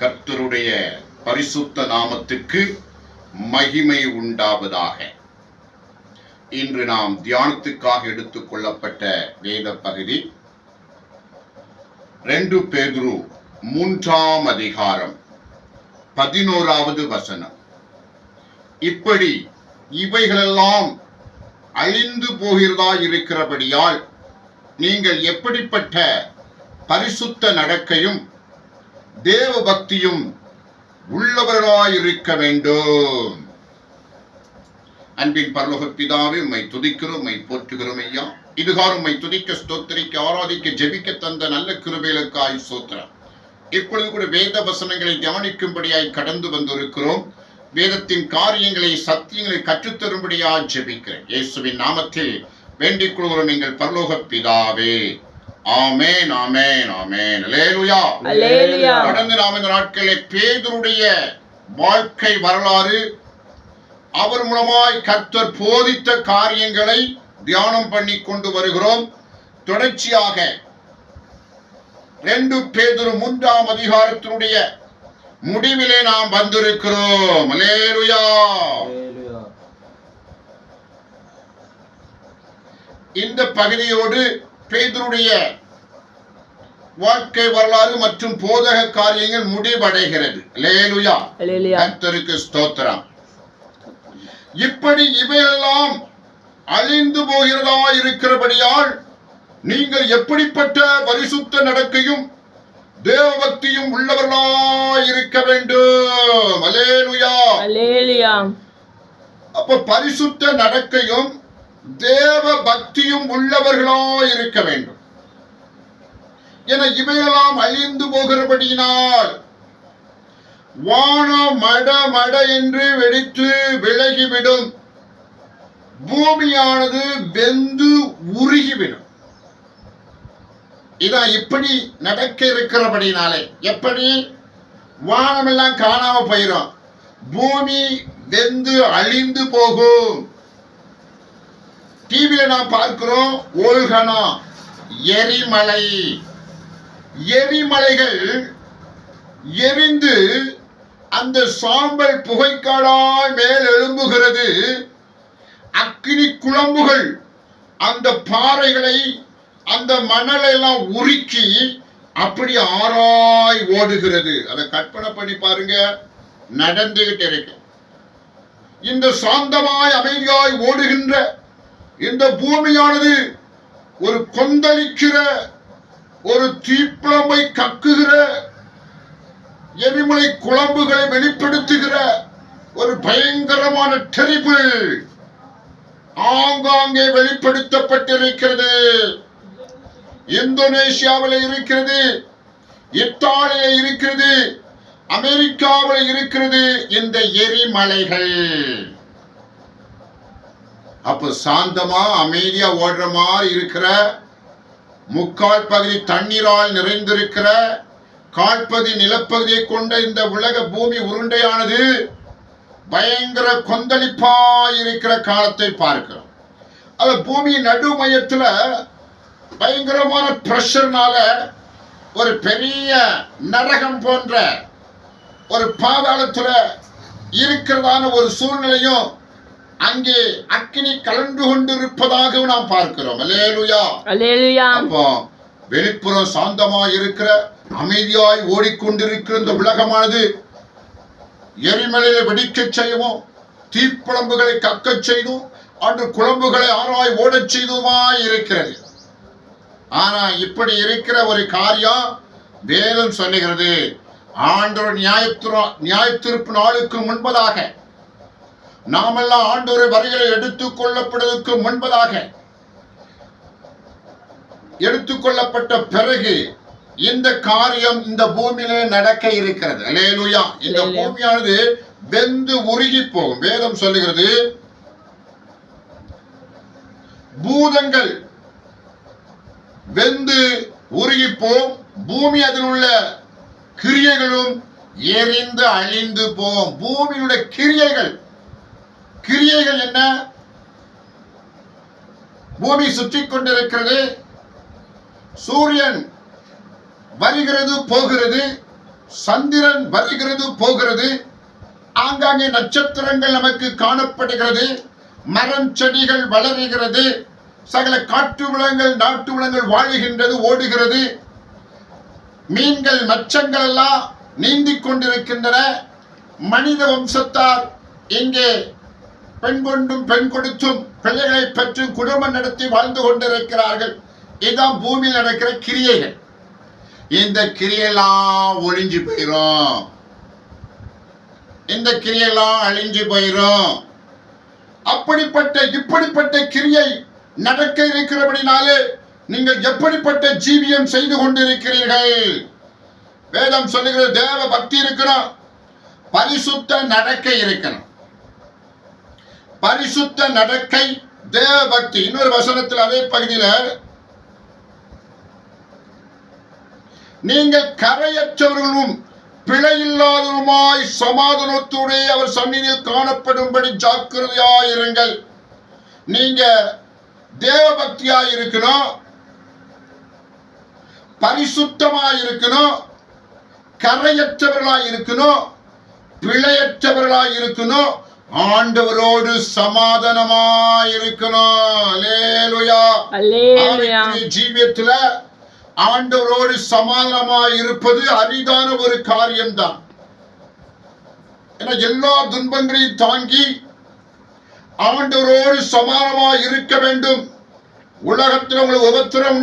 கர்த்தருடைய பரிசுத்த நாமத்துக்கு மகிமை உண்டாவதாக. இன்று நாம் தியானத்துக்காக எடுத்துக்கொள்ளப்பட்ட வேத பகுதி ரெண்டு பேதுரு மூன்றாம் அதிகாரம் பதினோராவது வசனம். இப்படி இவைகளெல்லாம் அழிந்து போகிறதா இருக்கிறபடியால் நீங்கள் எப்படிப்பட்ட பரிசுத்த நடக்கையும் தேவ பக்தியும் உள்ளவர்களாயிருக்க வேண்டும் அன்பின் பரலோக பிதாவே உம்மை துதிக்கிறோம் உம்மை போற்றுகிறோம் ஐயா. இதுகாரும் உம்மை துதிக்க ஸ்தோத்திரிக்க ஆராதிக்க ஜெபிக்க தந்த நல்ல கிருபைகளுக்காய் சோத்திரம் இப்பொழுது கூட வேத வசனங்களை தியானிக்கும்படியாய் கடந்து வந்திருக்கிறோம். வேதத்தின் காரியங்களை சத்தியங்களை கற்றுத்தரும்படியாய் ஜெபிக்கிறேன். இயேசுவின் நாமத்தில் வேண்டிக் கொள்கிறோம் எங்கள் பரலோக பிதாவே ஆமேன் ஆமேன் ஆமேன். அல்லேலூயா. கடந்த நாம் இந்த நாட்களில் பேதருடைய வாழ்க்கை வரலாறு அவர் மூலமாய் கர்த்தர் போதித்த காரியங்களை தியானம் பண்ணி கொண்டு வருகிறோம். தொடர்ச்சியாக ரெண்டு பேதுரு மூன்றாம் அதிகாரத்தினுடைய முடிவிலே நாம் வந்திருக்கிறோம். அல்லேலூயா. இந்த பகுதியோடு பேதருடைய வாழ்க்கை வரலாறு மற்றும் போதக காரியங்கள் முடிவடைகிறது. கர்த்தருக்கு ஸ்தோத்திரம். இப்படி இவையெல்லாம் அழிந்து போகிறதா இருக்கிறபடியால் நீங்கள் எப்படிப்பட்ட பரிசுத்த நடக்கையும் தேவபக்தியும் உள்ளவர்களாய் இருக்க வேண்டும். அப்ப பரிசுத்த நடக்கையும் தேவ பக்தியும் உள்ளவர்களா இருக்க வேண்டும். என இவையெல்லாம் அழிந்து போகிறபடியினால் வானம் மட மட என்று வெடித்து விலகிவிடும். பூமியானது வெந்து உருகிவிடும். இதான் இப்படி நடக்க இருக்கிறபடினாலே எப்படி? வானமெல்லாம் காணாம போயிடும் பூமி வெந்து அழிந்து போகும். டிவியில நாம் பார்க்கிறோம் ஓல்கனா எரிமலை. எரிமலைகள் எரிந்து அந்த சாம்பல் புகைக்காடாய் மேல் எழும்புகிறது. அக்கினி குழம்புகள் அந்த பாறைகளை அந்த மணலை எல்லாம் உருக்கி அப்படி ஆராய் ஓடுகிறது. அதை கற்பனை பண்ணி பாருங்க. நடந்துகிட்டு இருக்கு. இந்த சாந்தமாய் அமைதியாய் ஓடுகின்ற இந்த பூமியானது ஒரு கொந்தளிக்கிற ஒரு தீப்பிழம்பை கக்குகிற எரிமலை குழம்புகளை வெளிப்படுத்துகிற ஒரு பயங்கரமான டெரிபிள் ஆங்காங்கே வெளிப்படுத்தப்பட்டிருக்கிறது. இந்தோனேஷியாவில் இருக்கிறது இத்தாலியில் இருக்கிறது அமெரிக்காவில் இருக்கிறது இந்த எரிமலைகள். அப்ப சாந்தமா அமைதியா ஓடுற மாதிரி இருக்கிற முக்கால் பகுதி தண்ணீரால் நிறைந்திருக்கிற கால்பதி நிலப்பகுதியை கொண்ட இந்த உலக பூமி உருண்டையானது பயங்கர கொந்தளிப்பாய் இருக்கிற காலத்தை பார்க்கிறோம். அது பூமி நடு மையத்துல பயங்கரமான பிரஷர்னால ஒரு பெரிய நரகம் போன்ற ஒரு பாதாளத்துல இருக்கிறதான ஒரு சூழ்நிலையும் அங்கே அக்கினி கலந்து கொண்டிருப்பதாக நாம் பார்க்கிறோம். அப்போ வெளிப்புறம் சாந்தமாய் இருக்கிற அமைதியாய் ஓடிக்கொண்டிருக்கிற இந்த உலகமானது எரிமலையில வெடிக்கச் செய்யவும் தீப்பிழம்புகளை கக்கச் செய்தும் அன்று குழம்புகளை ஆராய் ஓடச் செய்துமாய் இருக்கிறது. ஆனா இப்படி இருக்கிற ஒரு காரியம் வேதம் சொல்லுகிறது. ஆண்டவர் நியாயத்திரு நியாயத்திருப்பு நாளுக்கு முன்பதாக நாமெல்லாம் ஆண்டோரை வரிகளை எடுத்துக் கொள்ளப்படுவதற்கு முன்பதாக எடுத்துக்கொள்ளப்பட்ட பிறகு இந்த காரியம் இந்த பூமியிலே நடக்க இருக்கிறது. அல்லேலூயா. இந்த. பூமியானது வெந்து உருகி போகும். வேதம் சொல்லுகிறது பூதங்கள் வெந்து உருகி போம் பூமி அதில் உள்ள கிரியைகளும் எரிந்து அழிந்து போம். பூமியினுடைய கிரியைகள் கிரியைகள் என்ன? பூமி சுற்றி கொண்டிருக்கிறது. சூரியன் வருகிறது போகிறது. சந்திரன் வருகிறது போகிறது. ஆங்காங்கே நட்சத்திரங்கள் நமக்கு காணப்படுகிறது. மரம் செடிகள் வளருகிறது. சகல காட்டு விலங்குகள் நாட்டு விலங்குகள் வாழுகின்றது ஓடுகிறது. மீன்கள் மச்சங்கள் எல்லாம் நீந்திக் கொண்டிருக்கின்றன. மனித வம்சத்தார் இங்கே பெண் கொண்டும் பெண் கொடுத்தும் பிள்ளைகளை பெற்று குடும்பம் நடத்தி வாழ்ந்து கொண்டிருக்கிறார்கள். இதுதான் பூமியில் நடக்கிற கிரியைகள். இந்த கிரியெல்லாம் ஒழிஞ்சு போயிரும். இந்த கிரியெல்லாம் அழிஞ்சு போயிரும். அப்படிப்பட்ட இப்படிப்பட்ட கிரியை நடக்க இருக்கிறபடினாலே நீங்கள் எப்படிப்பட்ட ஜீவியம் செய்து கொண்டிருக்கிறீர்கள்? வேதம் சொல்லுகிற தேவ பக்தி இருக்கணும் பரிசுத்த நடக்க இருக்கணும் பரிசுத்த நடக்கை. தேவ பக்தி இன்னொரு வசனத்தில் அதே பகுதியில் நீங்கள் கரையற்றவர்களும் பிழையில்லாதவருமாய் சமாதானத்தோடே அவர் சந்நிதியில் காணப்படும்படி ஜாக்கிரதையாயிருங்கள் நீங்க தேவ பக்தியா இருக்கணும். பரிசுத்தமா இருக்கணும். கரையற்றவர்களா இருக்கணும். பிழையற்றவர்களா இருக்கணும். ஆண்டவரோடு சமாதானமா இருக்கணும் ஜீவியத்துல ஆண்டவரோடு சமாதானமா இருப்பது அரிதான ஒரு காரியம்தான். ஏன்னா எல்லா துன்பங்களையும் தாங்கி ஆண்டவரோடு சமாதானமா இருக்க வேண்டும். உலகத்தில் உங்களுக்கு உபத்திரம்